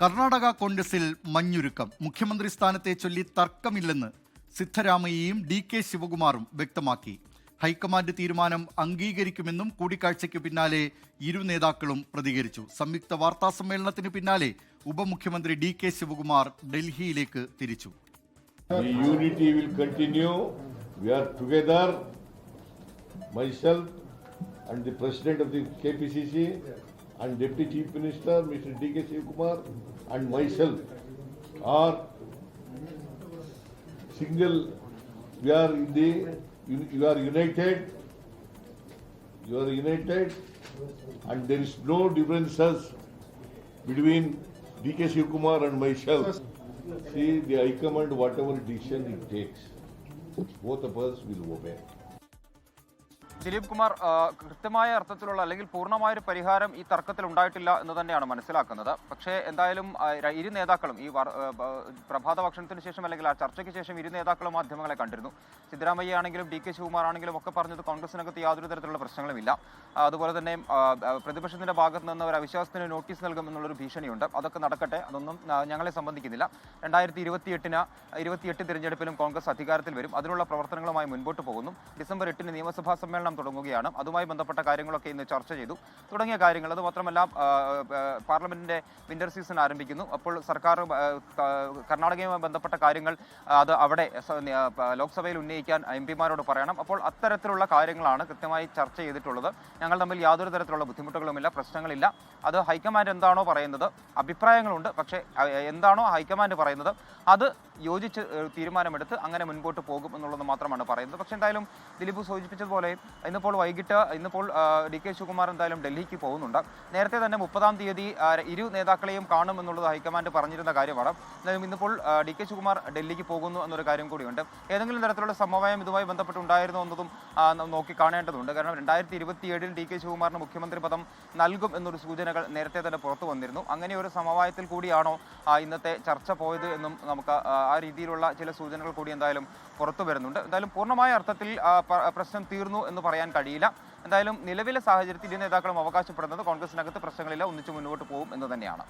കർണാടക കോൺഗ്രസിൽ മഞ്ഞുരുക്കം. മുഖ്യമന്ത്രി സ്ഥാനത്തെ ചൊല്ലി തർക്കമില്ലെന്ന് സിദ്ധരാമയ്യയും ഡി കെ ശിവകുമാറും വ്യക്തമാക്കി. ഹൈക്കമാൻഡ് തീരുമാനം അംഗീകരിക്കുമെന്നും കൂടിക്കാഴ്ചയ്ക്ക് പിന്നാലെ ഇരു നേതാക്കളും പ്രതികരിച്ചു. സംയുക്ത വാർത്താ സമ്മേളനത്തിന് പിന്നാലെ ഉപമുഖ്യമന്ത്രി ഡി കെ ശിവകുമാർ ഡൽഹിയിലേക്ക് തിരിച്ചു. Myself and Deputy Chief Minister, Mr. D.K. Shiv-Kumar and myself are single. We are in the, you are united. You are united and there is no differences between D.K. Shiv-Kumar and myself. See, the High Command, whatever decision it takes, both of us will obey. Dileep Kumar കൃത്യമായ അർത്ഥത്തിലുള്ള അല്ലെങ്കിൽ പൂർണമായ ഒരു പരിഹാരം ഈ തർക്കത്തിൽ ഉണ്ടായിട്ടില്ല എന്ന് തന്നെയാണ് മനസ്സിലാക്കുന്നത്. പക്ഷേ എന്തായാലും ഇരു നേതാക്കളും ഈ പ്രഭാത ഭക്ഷണത്തിന് ശേഷം അല്ലെങ്കിൽ ആ ചർച്ചയ്ക്ക് ശേഷം ഇരു നേതാക്കളും മാധ്യമങ്ങളെ കണ്ടിരുന്നു. സിദ്ധരാമയ്യ ആണെങ്കിലും ഡി കെ ശിവകുമാർ ആണെങ്കിലും ഒക്കെ പറഞ്ഞത് കോൺഗ്രസിനകത്ത് യാതൊരു തരത്തിലുള്ള പ്രശ്നങ്ങളുമില്ല. അതുപോലെ തന്നെ പ്രതിപക്ഷത്തിന്റെ ഭാഗത്ത് നിന്ന് ഒരു അവിശ്വാസത്തിന് നോട്ടീസ് നൽകും എന്നുള്ളൊരു ഭീഷണിയുണ്ട്. അതൊക്കെ നടക്കട്ടെ? അതൊന്നും ഞങ്ങളെ സംബന്ധിക്കുന്നില്ല. രണ്ടായിരത്തി ഇരുപത്തിയെട്ടിന് ഇരുപത്തിയെട്ട് തിരഞ്ഞെടുപ്പിലും കോൺഗ്രസ് അധികാരത്തിൽ വരും. അതിനുള്ള പ്രവർത്തനങ്ങളുമായി മുൻപോട്ട് പോകുന്നു. ഡിസംബർ എട്ടിന് നിയമസഭാ സമ്മേളനം തുടങ്ങുകയാണ്. അതുമായി ബന്ധപ്പെട്ട കാര്യങ്ങളൊക്കെ ഇന്ന് ചർച്ച ചെയ്തു. തുടങ്ങിയ കാര്യങ്ങൾ അത് മാത്രമല്ല പാർലമെന്റിന്റെ വിന്റർ സീസൺ ആരംഭിക്കുന്നു. അപ്പോൾ സർക്കാർ കർണാടകയുമായി ബന്ധപ്പെട്ട കാര്യങ്ങൾ അത് അവിടെ ലോക്സഭയിൽ ഉന്നയിക്കാൻ എം പിമാരോട് പറയണം. അപ്പോൾ അത്തരത്തിലുള്ള കാര്യങ്ങളാണ് കൃത്യമായി ചർച്ച ചെയ്തിട്ടുള്ളത്. ഞങ്ങൾ തമ്മിൽ യാതൊരു തരത്തിലുള്ള ബുദ്ധിമുട്ടുകളുമില്ല പ്രശ്നങ്ങളില്ല. അത് ഹൈക്കമാൻഡ് എന്താണോ പറയുന്നത് അഭിപ്രായങ്ങളുണ്ട്. പക്ഷേ എന്താണോ ഹൈക്കമാൻഡ് പറയുന്നത് അത് യോജിച്ച് തീരുമാനമെടുത്ത് അങ്ങനെ മുൻപോട്ട് പോകും എന്നുള്ളത് മാത്രമാണ് പറയുന്നത്. പക്ഷേ എന്തായാലും ദിലീപ് സൂചിപ്പിച്ചതുപോലെ ഇന്നിപ്പോൾ വൈകിട്ട് ഇന്നിപ്പോൾ ഡി കെ ശിവകുമാർ എന്തായാലും ഡൽഹിക്ക് പോകുന്നുണ്ട്. നേരത്തെ തന്നെ മുപ്പതാം തീയതി ഇരു നേതാക്കളെയും കാണും എന്നുള്ളത് ഹൈക്കമാൻഡ് പറഞ്ഞിരുന്ന കാര്യമാണ്. എന്തായാലും ഇന്നിപ്പോൾ ഡി കെ ശിവകുമാർ ഡൽഹിക്ക് പോകുന്നു എന്നൊരു കാര്യം കൂടിയുണ്ട്. ഏതെങ്കിലും തരത്തിലുള്ള സമവായം ഇതുമായി ബന്ധപ്പെട്ടുണ്ടായിരുന്നു എന്നതും നോക്കി കാണേണ്ടതുണ്ട്. കാരണം രണ്ടായിരത്തി ഇരുപത്തിയേഴിൽ ഡി കെ ശിവകുമാറിന് മുഖ്യമന്ത്രി പദം നൽകും എന്നൊരു സൂചനകൾ നേരത്തെ തന്നെ പുറത്തു വന്നിരുന്നു. അങ്ങനെ ഒരു സമവായത്തിൽ കൂടിയാണോ ഇന്നത്തെ ചർച്ച പോയത് എന്നും നമുക്ക് ആ, രീതിയിലുള്ള ചില സൂചനകൾ കൂടി എന്തായാലും പുറത്തു വരുന്നുണ്ട്. എന്തായാലും പൂർണമായ അർത്ഥത്തിൽ പ്രശ്നം തീർന്നു എന്ന് പറയാൻ കഴിയില്ല. എന്തായാലും നിലവിലെ സാഹചര്യത്തിൽ ഇരു നേതാക്കളും അവകാശപ്പെടുന്നത് കോൺഗ്രസിനകത്ത് പ്രശ്നങ്ങളില്ല ഒന്നിച്ച് മുന്നോട്ട് പോകും എന്ന് തന്നെയാണ്.